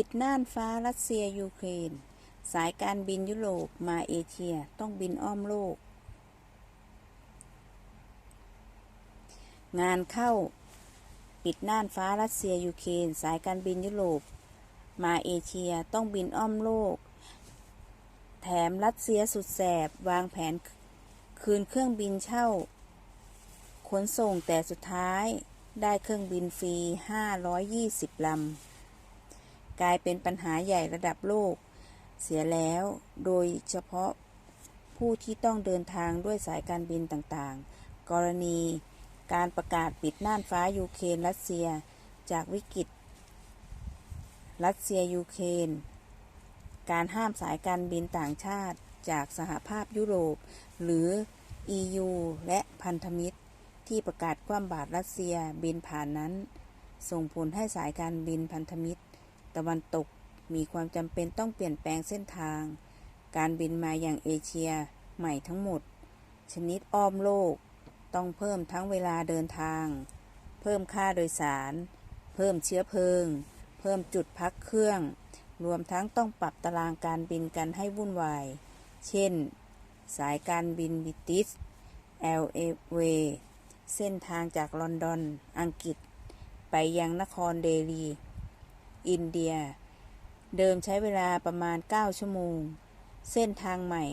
ปิดน่านฟ้ารัสเซียยูเครน สายการบินยุโรปมาเอเชียต้องบินอ้อมโลก งานเข้าปิดน่านฟ้ารัสเซียยูเครน สายการบินยุโรปมาเอเชียต้องบินอ้อมโลก แถมรัสเซียสุดแสบวางแผนคืนเครื่องบินเช่า ขนส่งแต่สุดท้ายได้เครื่องบินฟรี 520 ลำ กลายเป็นปัญหาใหญ่ระดับโลก เสียแล้ว โดยเฉพาะผู้ที่ต้องเดินทางด้วยสายการบินต่างๆ กรณีการประกาศปิดน่านฟ้ายูเครนรัสเซีย จากวิกฤต รัสเซียยูเครน การห้ามสายการบินต่างชาติจากสหภาพยุโรป หรือ EU และพันธมิตร ที่ประกาศคว่ำบาตรรัสเซียบินผ่านนั้น ส่งผลให้สายการบินพันธมิตร ตะวันตกมีความจำเป็นต้องเปลี่ยนแปลงเส้นทาง การบินมาอย่างเอเชียใหม่ทั้งหมด ชนิดอ้อมโลก ต้องเพิ่มทั้งเวลาเดินทาง เพิ่มค่าโดยสาร เพิ่มเชื้อเพลิง เพิ่มจุดพักเครื่อง รวมทั้งต้องปรับตารางการบินกันให้วุ่นวาย เช่น สายการบินบิติส LA เวเส้นทางจากลอนดอน อังกฤษ ไปยังนครเดลี อินเดีย เดิมใช้เวลาประมาณ 9 ชั่วโมง เส้นทางใหม่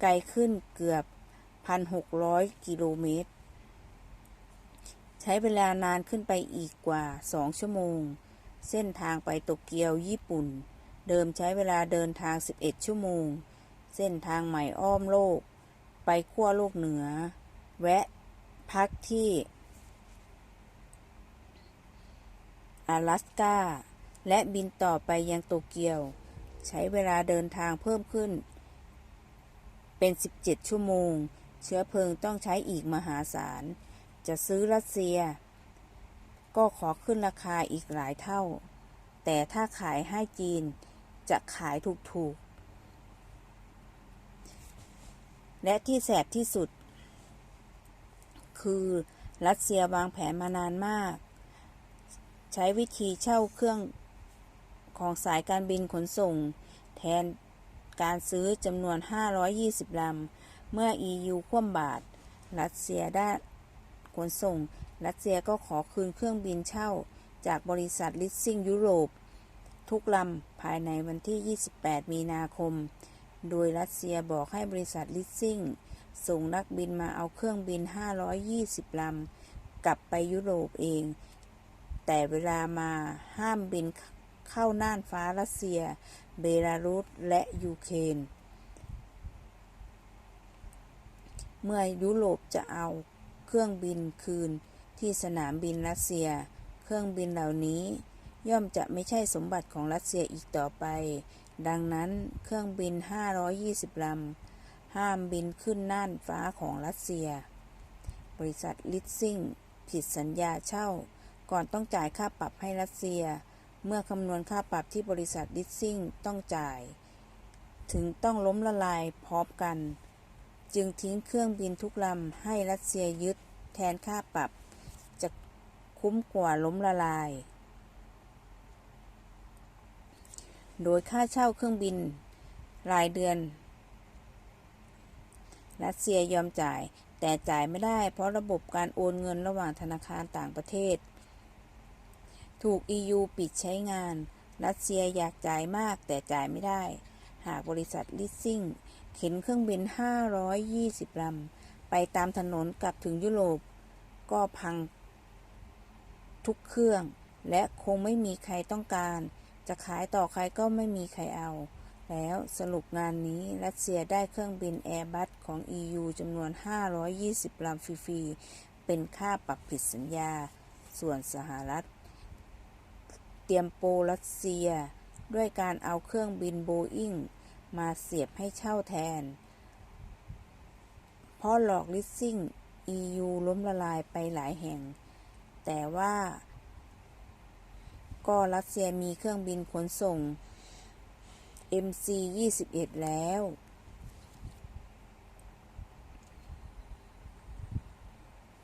ไกลขึ้นเกือบ 1,600 กิโลเมตร ใช้เวลานานขึ้นไปอีกกว่า 2 ชั่วโมง เส้นทางไปโตเกียวญี่ปุ่น เดิมใช้เวลาเดินทาง 11 ชั่วโมง เส้นทางใหม่อ้อมโลก ไปขั้วโลกเหนือ แวะพักที่阿ลาสกา และบินต่อไปยังโตเกียว ใช้เวลาเดินทางเพิ่มขึ้น เป็น 17 ชั่วโมง เชื้อเพลิงต้องใช้อีกมหาศาล จะซื้อรัสเซีย ก็ขอขึ้นราคาอีกหลายเท่า แต่ถ้าขายให้จีนจะขายถูกๆ และที่แสบที่สุด คือรัสเซียวางแผนมานานมาก ใช้วิธีเช่าเครื่อง ของสายการบินขนส่ง แทนการซื้อจำนวน 520 ลำ เมื่อ EU คว่ำบาตรรัสเซียได้ขนส่ง รัสเซียก็ขอคืนเครื่องบินเช่า จากบริษัทลิสซิ่งยุโรป ทุกลำภายในวันที่ 28 มีนาคม โดยรัสเซียบอกให้บริษัทลิสซิ่ง ส่งนักบินมาเอาเครื่องบิน 520 ลำ กลับไปยุโรปเอง แต่เวลามาห้ามบิน เข้าน่านฟ้ารัสเซีย เบลารุส และยูเครน เมื่อยุโรปจะเอาเครื่องบินคืนที่สนามบินรัสเซีย เครื่องบินเหล่านี้ ย่อมจะไม่ใช่สมบัติของรัสเซียอีกต่อไป ดังนั้นเครื่องบิน 520 ลำ ห้ามบินขึ้นน่านฟ้าของรัสเซีย บริษัทลิสซิ่งผิดสัญญาเช่า ก่อนต้องจ่ายค่าปรับให้รัสเซีย เมื่อคำนวณค่าปรับที่บริษัทลิสซิ่งต้องจ่าย ถึงต้องล้มละลายพร้อมกัน จึงทิ้งเครื่องบินทุกลำให้รัสเซียยึดแทนค่าปรับ จะคุ้มกว่าล้มละลาย โดยค่าเช่าเครื่องบินรายเดือน รัสเซียยอมจ่ายแต่จ่ายไม่ได้เพราะระบบการโอนเงินระหว่างธนาคารต่างประเทศ ถูก EU ปิดใช้งาน รัสเซียอยากจ่ายมากแต่จ่ายไม่ได้ หากบริษัทลิสซิ่ง เข็นเครื่องบิน 520 ลำ ไปตามถนนกลับถึงยุโรป ก็พังทุกเครื่อง และคงไม่มีใครต้องการ จะขายต่อใครก็ไม่มีใครเอา แล้วสรุปงานนี้รัสเซียได้เครื่องบินแอร์บัสของ EU จำนวน 520 ลำฟรีๆ เป็นค่าปรับผิดสัญญา ส่วนสหรัฐ เตรียมโปรรัสเซีย ด้วยการเอาเครื่องบินโบอิงมาเสียบให้เช่าแทน เพราะหลอกลิสซิ่ง EU ล้มละลายไปหลายแห่ง แต่ว่า ก็รัสเซียมีเครื่องบินขนส่ง MC-21 แล้ว